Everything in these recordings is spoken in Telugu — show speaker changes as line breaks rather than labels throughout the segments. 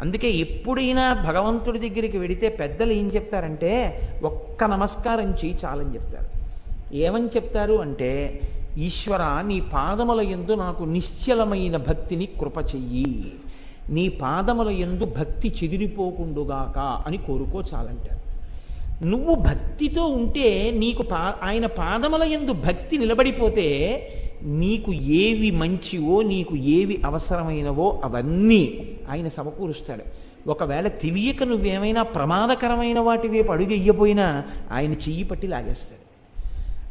అందుకే ఎప్పుడైనా భగవంతుడి దగ్గరికి వెడితే పెద్దలు ఏం చెప్తారంటే ఒక్క నమస్కారం చేయి చాలని చెప్తారు. ఏమని చెప్తారు అంటే ఈశ్వర నీ పాదముల ఎందు నాకు నిశ్చలమైన భక్తిని కృప చెయ్యి. నీ పాదముల ఎందు భక్తి చెదిరిపోకుండుగాక అని కోరుకో చాలంటారు. నువ్వు భక్తితో ఉంటే నీకు పా ఆయన పాదముల ఎందు భక్తి నిలబడిపోతే నీకు ఏవి మంచివో నీకు ఏవి అవసరమైనవో అవన్నీ ఆయన సమకూరుస్తాడు. ఒకవేళ తెలియక నువ్వేమైనా ప్రమాదకరమైన వాటి వైపు అడుగెయ్యపోయినా ఆయన చెయ్యి పట్టి లాగేస్తాడు.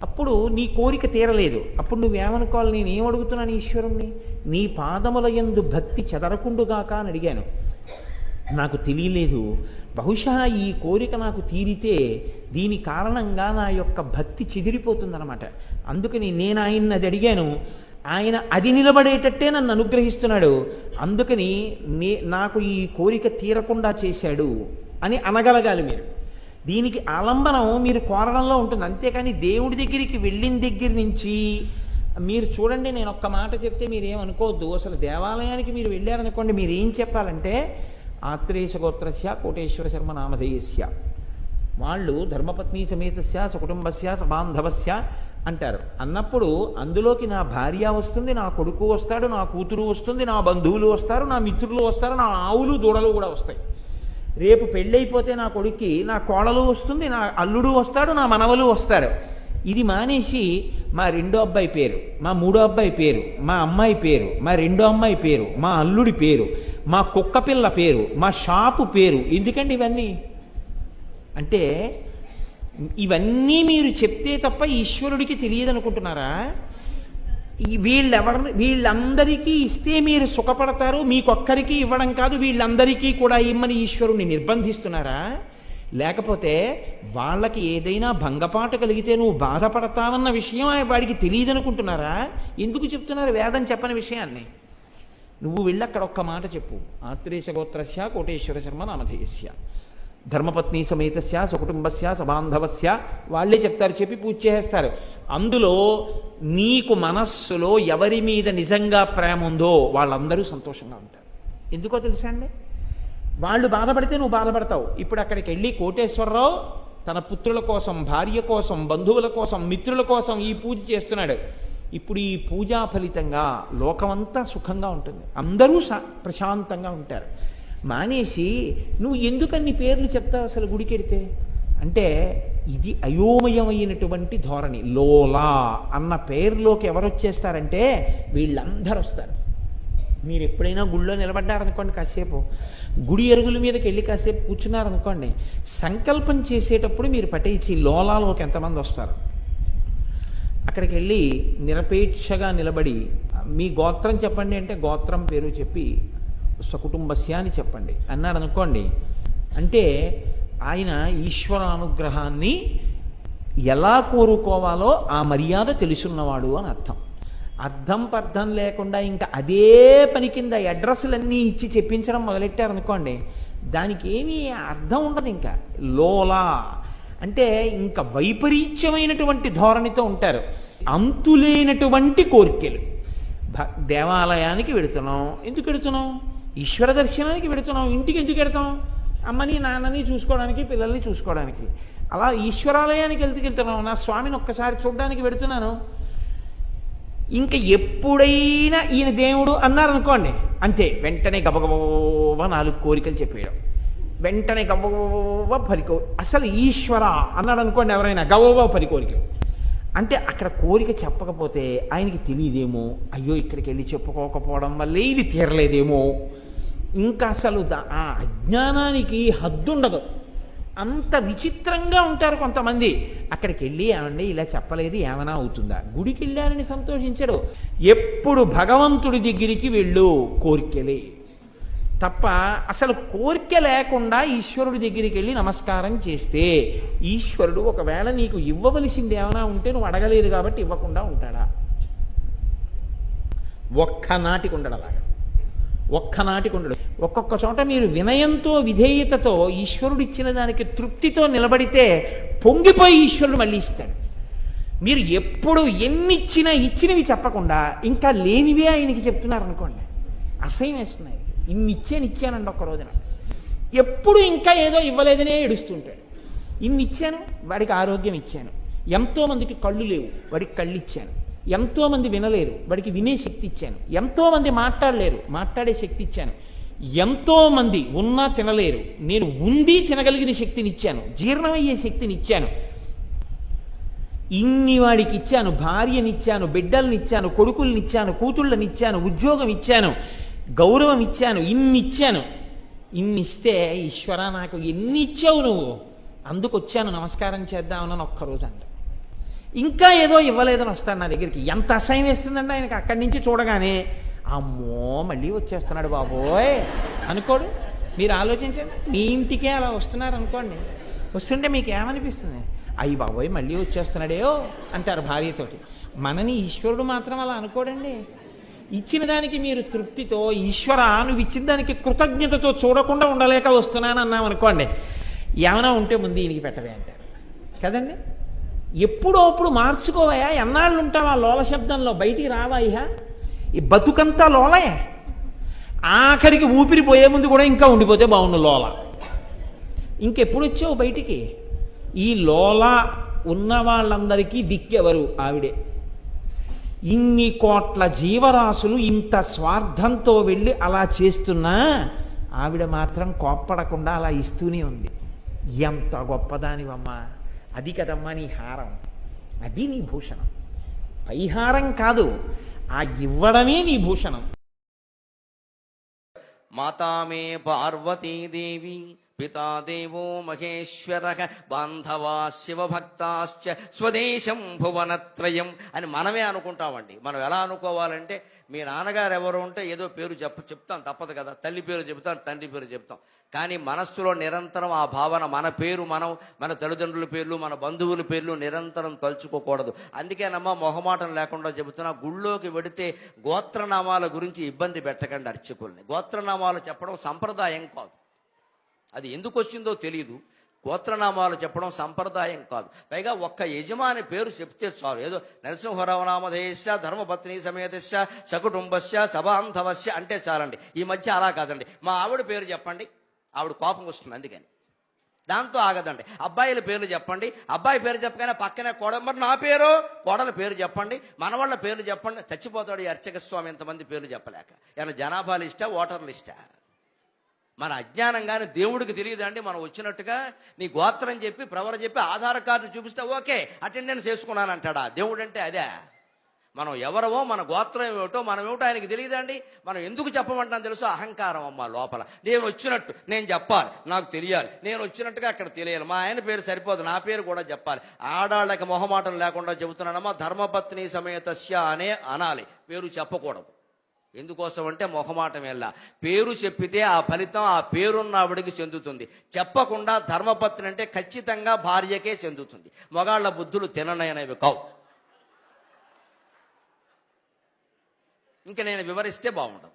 అప్పుడు నీ కోరిక తీరలేదు. అప్పుడు నువ్వేమనుకోవాలి? నేనేం అడుగుతున్నాను ఈశ్వరుణ్ణి? నీ పాదముల యందు భక్తి చెదరకుండుగాక అని అడిగాను. నాకు తెలియలేదు. బహుశా ఈ కోరిక నాకు తీరితే దీని కారణంగా నా యొక్క భక్తి చెదిరిపోతుందన్నమాట. అందుకని నేను ఆయన్ని అది అడిగాను. ఆయన అది నిలబడేటట్టే నన్ను అనుగ్రహిస్తున్నాడు. అందుకని నే నాకు ఈ కోరిక తీరకుండా చేశాడు అని అనగలగాలి మీరు. దీనికి ఆలంబనం మీరు కోరడంలో ఉంటుంది. అంతేకాని దేవుడి దగ్గరికి వెళ్ళిన దగ్గర నుంచి మీరు చూడండి నేను ఒక్క మాట చెప్తే మీరు ఏమనుకోవద్దు అసలు దేవాలయానికి మీరు వెళ్ళారనుకోండి మీరు ఏం చెప్పాలంటే ఆత్రేయ గోత్రస్య కోటేశ్వర శర్మ నామధేయస్య. వాళ్ళు ధర్మపత్ని సమేతస్య సకుటుంబస్య సబాంధవస్య అంటారు. అన్నప్పుడు అందులోకి నా భార్య వస్తుంది నా కొడుకు వస్తాడు నా కూతురు వస్తుంది నా బంధువులు వస్తారు నా మిత్రులు వస్తారు నా ఆవులు దూడలు కూడా వస్తాయి. రేపు పెళ్ళైపోతే నా కొడుక్కి నా కోడలు వస్తుంది నా అల్లుడు వస్తాడు నా మనవలు వస్తారు. ఇది మానేసి మా రెండో అబ్బాయి పేరు మా మూడో అబ్బాయి పేరు మా అమ్మాయి పేరు మా రెండో అమ్మాయి పేరు మా అల్లుడి పేరు మా కుక్క పిల్ల పేరు మా షాపు పేరు ఎందుకండి ఇవన్నీ? అంటే ఇవన్నీ మీరు చెప్తే తప్ప ఈశ్వరుడికి తెలియదు అనుకుంటున్నారా ఈ వీళ్ళందరికీ ఇస్తే మీరు సుఖపడతారు మీకొక్కరికి ఇవ్వడం కాదు వీళ్ళందరికీ కూడా ఇమ్మని ఈశ్వరుణ్ణి నిర్బంధిస్తున్నారా? లేకపోతే వాళ్ళకి ఏదైనా భంగపాటు కలిగితే నువ్వు బాధపడతావన్న విషయం వాడికి వాడికి తెలియదనుకుంటున్నారా? ఎందుకు చెప్తున్నారు వేదం చెప్పని విషయాన్ని? నువ్వు వెళ్ళి అక్కడ ఒక్క మాట చెప్పు. ఆత్రేయ గోత్రస్య కోటేశ్వర శర్మ నామధేయస్య. ధర్మపత్ని సమేతస్య సకుటుంబస్య సబాంధవస్య వాళ్ళే చెప్తారు చెప్పి పూజ చేసేస్తారు. అందులో నీకు మనస్సులో ఎవరి మీద నిజంగా ప్రేమ ఉందో వాళ్ళందరూ సంతోషంగా ఉంటారు. ఎందుకో తెలుసా అండి? వాళ్ళు బాధపడితే నువ్వు బాధపడతావు. ఇప్పుడు అక్కడికి వెళ్ళి కోటేశ్వరరావు తన పుత్రుల కోసం భార్య కోసం బంధువుల కోసం మిత్రుల కోసం ఈ పూజ చేస్తున్నాడు. ఇప్పుడు ఈ పూజా ఫలితంగా లోకమంతా సుఖంగా ఉంటుంది. అందరూ ప్రశాంతంగా ఉంటారు. మానేసి నువ్వు ఎందుకన్ని పేర్లు చెప్తావు అసలు గుడికెడితే? అంటే ఇది అయోమయమైనటువంటి ధోరణి. లోలా అన్న పేరులోకి ఎవరు వచ్చేస్తారంటే వీళ్ళందరూ వస్తారు మీరు ఎప్పుడైనా గుళ్ళో నిలబడ్డారనుకోండి కాసేపు. గుడి ఎరుగుల మీదకి వెళ్ళి కాసేపు కూర్చున్నారనుకోండి సంకల్పం చేసేటప్పుడు మీరు పటేచి లోలాలోకి ఎంతమంది వస్తారు అక్కడికి వెళ్ళి నిరపేక్షగా నిలబడి మీ గోత్రం చెప్పండి అంటే గోత్రం పేరు చెప్పి సకుటుంబస్య అని చెప్పండి. అన్నాడు అనుకోండి అంటే ఆయన ఈశ్వర అనుగ్రహాన్ని ఎలా కోరుకోవాలో ఆ మర్యాద తెలుసున్నవాడు అని అర్థం. అర్థం పర్థం లేకుండా ఇంకా అదే పని కింద అడ్రస్లన్నీ ఇచ్చి చెప్పించడం మొదలెట్టారనుకోండి దానికి ఏమీ అర్థం ఉండదు ఇంకా. లోలా. అంటే ఇంకా వైపరీత్యమైనటువంటి ధోరణితో ఉంటారు. అంతులేనటువంటి కోరికలు. దేవాలయానికి వెడుతున్నాం ఎందుకు వెడుతున్నాం ఈశ్వర దర్శనానికి పెడుతున్నాం. ఇంటికి ఎందుకు వెడతాం అమ్మని నాన్నని చూసుకోవడానికి పిల్లల్ని చూసుకోవడానికి. అలా ఈశ్వరాలయానికి వెళ్తూ వెళ్తున్నాం నా స్వామిని ఒక్కసారి చూడడానికి పెడుతున్నాను. ఇంకా ఎప్పుడైనా ఈయన దేవుడు అన్నారనుకోండి అంతే. వెంటనే గబగబోవ నాలుగు కోరికలు చెప్పేయడం. వెంటనే గబగబా పరికో అసలు ఈశ్వర అన్నాడు అనుకోండి ఎవరైనా గబోబా పరి కోరికలు. అంటే అక్కడ కోరిక చెప్పకపోతే ఆయనకి తెలియదేమో? అయ్యో ఇక్కడికి వెళ్ళి చెప్పుకోకపోవడం వల్లే ఇది తీరలేదేమో? ఇంకా అసలు ఆ అజ్ఞానానికి హద్దుండదు. అంత విచిత్రంగా ఉంటారు కొంతమంది. అక్కడికి వెళ్ళి ఏమండి ఇలా చెప్పలేదు ఏమైనా అవుతుందా? గుడికి వెళ్ళారని సంతోషించడు. ఎప్పుడు భగవంతుడి దగ్గరికి వెళ్ళు కోరికలే తప్ప అసలు కోరిక లేకుండా ఈశ్వరుడి దగ్గరికి వెళ్ళి నమస్కారం చేస్తే ఈశ్వరుడు ఒకవేళ నీకు ఇవ్వవలసింది ఏమైనా ఉంటే నువ్వు అడగలేదు కాబట్టి ఇవ్వకుండా ఉంటాడా? ఒక్కనాటికి ఉండడలాగా ఒక్కనాటికి ఉండడు ఒక్కొక్క చోట మీరు వినయంతో విధేయతతో ఈశ్వరుడు ఇచ్చిన దానికి తృప్తితో నిలబడితే పొంగిపోయి ఈశ్వరుడు మళ్ళీ ఇస్తాడు. మీరు ఎప్పుడు ఎన్నిచ్చినా ఇచ్చినవి చెప్పకుండా ఇంకా లేనివే ఆయనకి చెప్తున్నారనుకోండి. అసహ్యం వేస్తున్నాయి. ఇన్ని ఇచ్చాను ఇచ్చానండి ఒక్క రోజున. ఎప్పుడు ఇంకా ఏదో ఇవ్వలేదనే ఏడుస్తుంటాడు. ఇన్ని ఇచ్చాను వాడికి ఆరోగ్యం ఇచ్చాను. ఎంతోమందికి కళ్ళు లేవు వాడికి కళ్ళు ఇచ్చాను. ఎంతోమంది వినలేరు వాడికి వినే శక్తి ఇచ్చాను. ఎంతోమంది మాట్లాడలేరు మాట్లాడే శక్తి ఇచ్చాను. ఎంతోమంది ఉన్నా తినలేరు నేను ఉంది తినగలిగిన శక్తిని ఇచ్చాను జీర్ణమయ్యే శక్తిని ఇచ్చాను. ఇన్ని వాడికి ఇచ్చాను భార్యనిచ్చాను బిడ్డల్నిచ్చాను కొడుకుల్నిచ్చాను కూతుళ్ళనిచ్చాను ఉద్యోగం ఇచ్చాను. గౌరవం ఇచ్చాను ఇన్ని ఇచ్చాను ఇన్ని ఇస్తే ఈశ్వర నాకు ఎన్ని ఇచ్చావు నువ్వు? అందుకు వచ్చాను నమస్కారం చేద్దామని ఒక్కరోజు అంట ఇంకా ఏదో ఇవ్వలేదని వస్తాడు నా దగ్గరికి. ఎంత అసహ్యం వేస్తుందండి ఆయనకి? అక్కడి నుంచి చూడగానే అమ్మో మళ్ళీ వచ్చేస్తున్నాడు బాబోయ్. అనుకోడు? మీరు ఆలోచించండి. మీ ఇంటికే అలా వస్తున్నారు అనుకోండి వస్తుంటే మీకు ఏమనిపిస్తుంది? అయ్యి బాబోయ్ మళ్ళీ వచ్చేస్తున్నాడేయో అంటారు భార్యతోటి. మనని ఈశ్వరుడు మాత్రం అలా అనుకోడండి. ఇచ్చిన దానికి మీరు తృప్తితో ఈశ్వర నువ్వు ఇచ్చిన దానికి కృతజ్ఞతతో చూడకుండా ఉండలేక వస్తున్నాను అన్నాం అనుకోండి. ఏమైనా ఉంటే ముందు ఈయనకి పెట్టవే అంటారు. కదండి? ఎప్పుడో అప్పుడు మార్చుకోవయా ఎన్నాళ్ళు ఉంటావా లోల శబ్దంలో? బయటికి రావాయిహా ఈ బతుకంతా లోలయే. ఆఖరికి ఊపిరి పోయే ముందు కూడా ఇంకా ఉండిపోతే బాగుండు లోల. ఇంకెప్పుడు వచ్చావు బయటికి? ఈ లోల ఉన్న వాళ్ళందరికీ దిక్కెవరు? ఆవిడే. ఇన్ని కోట్ల జీవరాశులు ఇంత స్వార్థంతో వెళ్ళి అలా చేస్తున్నా ఆవిడ మాత్రం కోప్పడకుండా అలా ఇస్తూనే ఉంది. ఎంత గొప్పదానివమ్మా. అది కదమ్మా నీ హారం. అది నీ భూషణం. పైహారం కాదు ఆ ఇవ్వడమే నీ భూషణం.
మాతామే పార్వతీదేవి పితా దేవో మహేశ్వర బాంధవా శివభక్తాశ్చ స్వదేశం భువనత్రయం అని మనమే అనుకుంటామండి. మనం ఎలా అనుకోవాలంటే మీ నాన్నగారు ఎవరు ఉంటే ఏదో పేరు చెప్ప చెప్తాం. తప్పదు కదా. తల్లి పేరు చెప్తాం తండ్రి పేరు చెప్తాం. కానీ మనస్సులో నిరంతరం ఆ భావన మన పేరు మనం మన తల్లిదండ్రుల పేర్లు మన బంధువుల పేర్లు నిరంతరం తలుచుకోకూడదు. అందుకేనమ్మా మొహమాటం లేకుండా చెబుతున్నా గుళ్ళోకి వెడితే గోత్రనామాల గురించి ఇబ్బంది పెట్టకండి అర్చకుల్ని. గోత్రనామాలు చెప్పడం సంప్రదాయం కాదు. అది ఎందుకు వచ్చిందో తెలియదు గోత్రనామాలు చెప్పడం సంప్రదాయం కాదు. పైగా ఒక్క యజమాని పేరు చెప్తే చాలు. ఏదో నరసింహరామనామధేయస్య ధర్మపత్ని సమేతస్య సకుటుంబస్య సబాంధవస్య అంటే చాలండి. ఈ మధ్య అలా కాదండి. మా ఆవిడ పేరు చెప్పండి. ఆవిడ కోపం వస్తుంది అందుకని. దాంతో ఆగదండి. అబ్బాయిల పేర్లు చెప్పండి. అబ్బాయి పేరు చెప్పగానే పక్కనే కోడ మరి నా పేరు? కోడల పేరు చెప్పండి. మనవాళ్ళ పేర్లు చెప్పండి. చచ్చిపోతాడు ఈ అర్చక స్వామి ఎంతమంది పేర్లు చెప్పలేక. ఏమైనా జనాభాలు ఇష్టా ఓటర్లు ఇష్టా మన అజ్ఞానంగానే దేవుడికి తెలియదండి. మనం వచ్చినట్టుగా నీ గోత్రం చెప్పి ప్రవర చెప్పి ఆధార్ కార్డు చూపిస్తే ఓకే అటెండెన్స్ చేసుకున్నాను అంటాడా దేవుడు అంటే అదే. మనం ఎవరవో మన గోత్రం ఏమిటో మనం ఏమిటో ఆయనకి తెలియదండి. మనం ఎందుకు చెప్పమంటాం తెలుసు? అహంకారం అమ్మ లోపల. నేను వచ్చినట్టు నేను చెప్పాలి నాకు తెలియాలి. నేను వచ్చినట్టుగా అక్కడ తెలియాలి. మా ఆయన పేరు సరిపోదు నా పేరు కూడా చెప్పాలి. ఆడాళ్ళకి మొహమాటం లేకుండా చెబుతున్నానమ్మా ధర్మపత్ని సమేతస్య అనే అనాలి. పేరు చెప్పకూడదు. ఎందుకోసం అంటే మొహమాటం పేరు చెప్పితే ఆ ఫలితం ఆ పేరున్న ఆవిడికి చెందుతుంది. చెప్పకుండా ధర్మపత్ని అంటే ఖచ్చితంగా భార్యకే చెందుతుంది. మగాళ్ళ బుద్ధులు తిననైనవి కావు. ఇంకా నేను వివరిస్తే బాగుండదు.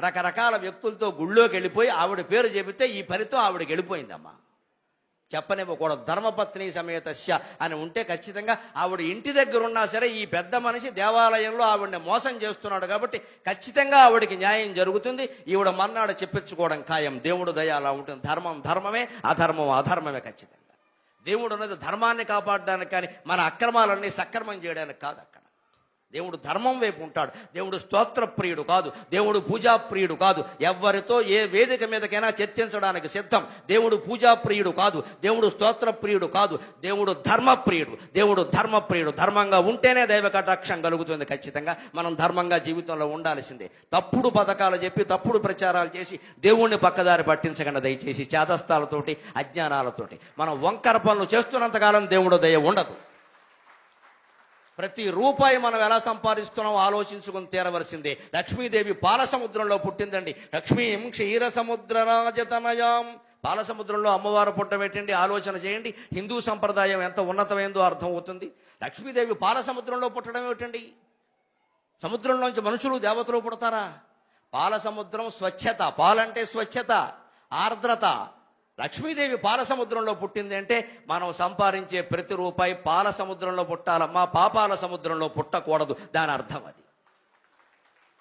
రకరకాల వ్యక్తులతో గుళ్ళోకి వెళ్ళిపోయి ఆవిడ పేరు చెబితే ఈ ఫలితం ఆవిడకి వెళ్ళిపోయిందమ్మా. చెప్పనివ్వకూడదు. ధర్మపత్ని సమేతస్య అని ఉంటే ఖచ్చితంగా ఆవిడ ఇంటి దగ్గర ఉన్నా సరే ఈ పెద్ద మనిషి దేవాలయంలో ఆవిడని మోసం చేస్తున్నాడు కాబట్టి ఖచ్చితంగా ఆవిడకి న్యాయం జరుగుతుంది. ఈవిడ మన్నాడు చెప్పించుకోవడం ఖాయం. దేవుడు దయ అలా ఉంటుంది. ధర్మం ధర్మమే అధర్మం అధర్మమే ఖచ్చితంగా. దేవుడు అనేది ధర్మాన్ని కాపాడడానికి కానీ మన అక్రమాలన్నీ సక్రమం చేయడానికి కాదు అక్కడ. దేవుడు ధర్మం వైపు ఉంటాడు. దేవుడు స్తోత్ర ప్రియుడు కాదు. దేవుడు పూజా ప్రియుడు కాదు. ఎవరితో ఏ వేదిక మీదకైనా చర్చించడానికి సిద్ధం. దేవుడు పూజా ప్రియుడు కాదు. దేవుడు స్తోత్ర ప్రియుడు కాదు. దేవుడు ధర్మ ప్రియుడు. దేవుడు ధర్మ ప్రియుడు. ధర్మంగా ఉంటేనే దైవ కటాక్షం కలుగుతుంది ఖచ్చితంగా. మనం ధర్మంగా జీవితంలో ఉండాల్సిందే. తప్పుడు పథకాలు చెప్పి తప్పుడు ప్రచారాలు చేసి దేవుణ్ణి పక్కదారి పట్టించకుండా దయచేసి చేతస్థాలతోటి అజ్ఞానాలతోటి. మనం వంకర పనులు చేస్తున్నంతకాలం దేవుడు దయ ఉండదు. ప్రతి రూపాయి మనం ఎలా సంపాదిస్తున్నాం ఆలోచించుకుని తీరవలసిందే. లక్ష్మీదేవి పాలసముద్రంలో పుట్టిందండి. లక్ష్మీం క్షీర సముద్ర రాజతనయాం. పాలసముద్రంలో అమ్మవారు పుట్టబెట్టండి ఆలోచన చేయండి. హిందూ సంప్రదాయం ఎంత ఉన్నతమైందో అర్థం అవుతుంది. లక్ష్మీదేవి పాలసముద్రంలో పుట్టడం ఏమిటండి? సముద్రంలోంచి మనుషులు దేవతలు పుడతారా? పాల సముద్రం స్వచ్ఛత. పాలంటే స్వచ్ఛత ఆర్ద్రత. లక్ష్మీదేవి పాలసముద్రంలో పుట్టింది అంటే మనం సంపాదించే ప్రతి రూపాయి పాల సముద్రంలో పుట్టాలమ్మా పాపాల సముద్రంలో పుట్టకూడదు. దాని అర్థం అది.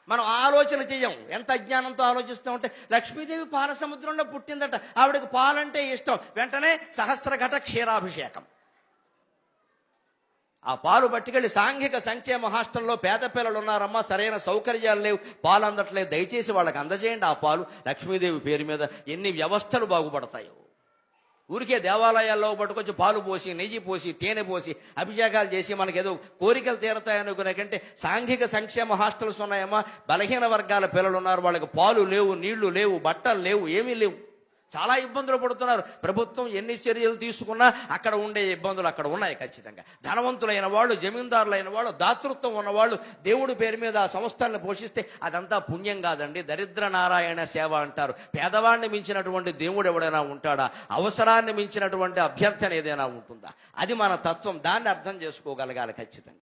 మనం ఆలోచన చెయ్యం. ఎంత అజ్ఞానంతో ఆలోచిస్తామంటే లక్ష్మీదేవి పాల సముద్రంలో పుట్టిందట. ఆవిడకి పాలంటే ఇష్టం. వెంటనే సహస్రఘట క్షీరాభిషేకం. ఆ పాలు పట్టుకెళ్ళి సాంఘిక సంక్షేమ హాస్టల్లో పేద పిల్లలు ఉన్నారమ్మా సరైన సౌకర్యాలు లేవు. పాలు అందట్లేదు. దయచేసి వాళ్ళకి అందజేయండి ఆ పాలు. లక్ష్మీదేవి పేరు మీద ఎన్ని వ్యవస్థలు బాగుపడతాయో. ఊరికే దేవాలయాల్లో పట్టుకొచ్చి పాలు పోసి నెయ్యి పోసి తేనె పోసి అభిషేకాలు చేసి మనకేదో కోరికలు తీరతాయనుకునే కంటే సాంఘిక సంక్షేమ హాస్టల్స్ ఉన్నాయమ్మా. బలహీన వర్గాల పిల్లలు ఉన్నారు వాళ్ళకి పాలు లేవు నీళ్ళు లేవు బట్టలు లేవు ఏమీ లేవు. చాలా ఇబ్బందులు పడుతున్నారు. ప్రభుత్వం ఎన్ని చర్యలు తీసుకున్నా అక్కడ ఉండే ఇబ్బందులు అక్కడ ఉన్నాయి ఖచ్చితంగా. ధనవంతులైన వాళ్ళు జమీందారులైన వాళ్ళు దాతృత్వం ఉన్నవాళ్ళు దేవుడి పేరు మీద ఆ సంస్థలను పోషిస్తే అదంతా పుణ్యం కాదండి. దరిద్ర నారాయణ సేవ అంటారు. పేదవాడిని మించినటువంటి దేవుడు ఎవడైనా ఉంటాడా? అవసరాన్ని మించినటువంటి అభ్యర్థన ఏదైనా ఉంటుందా? అది మన తత్వం. దాన్ని అర్థం చేసుకోగలగాలి ఖచ్చితంగా.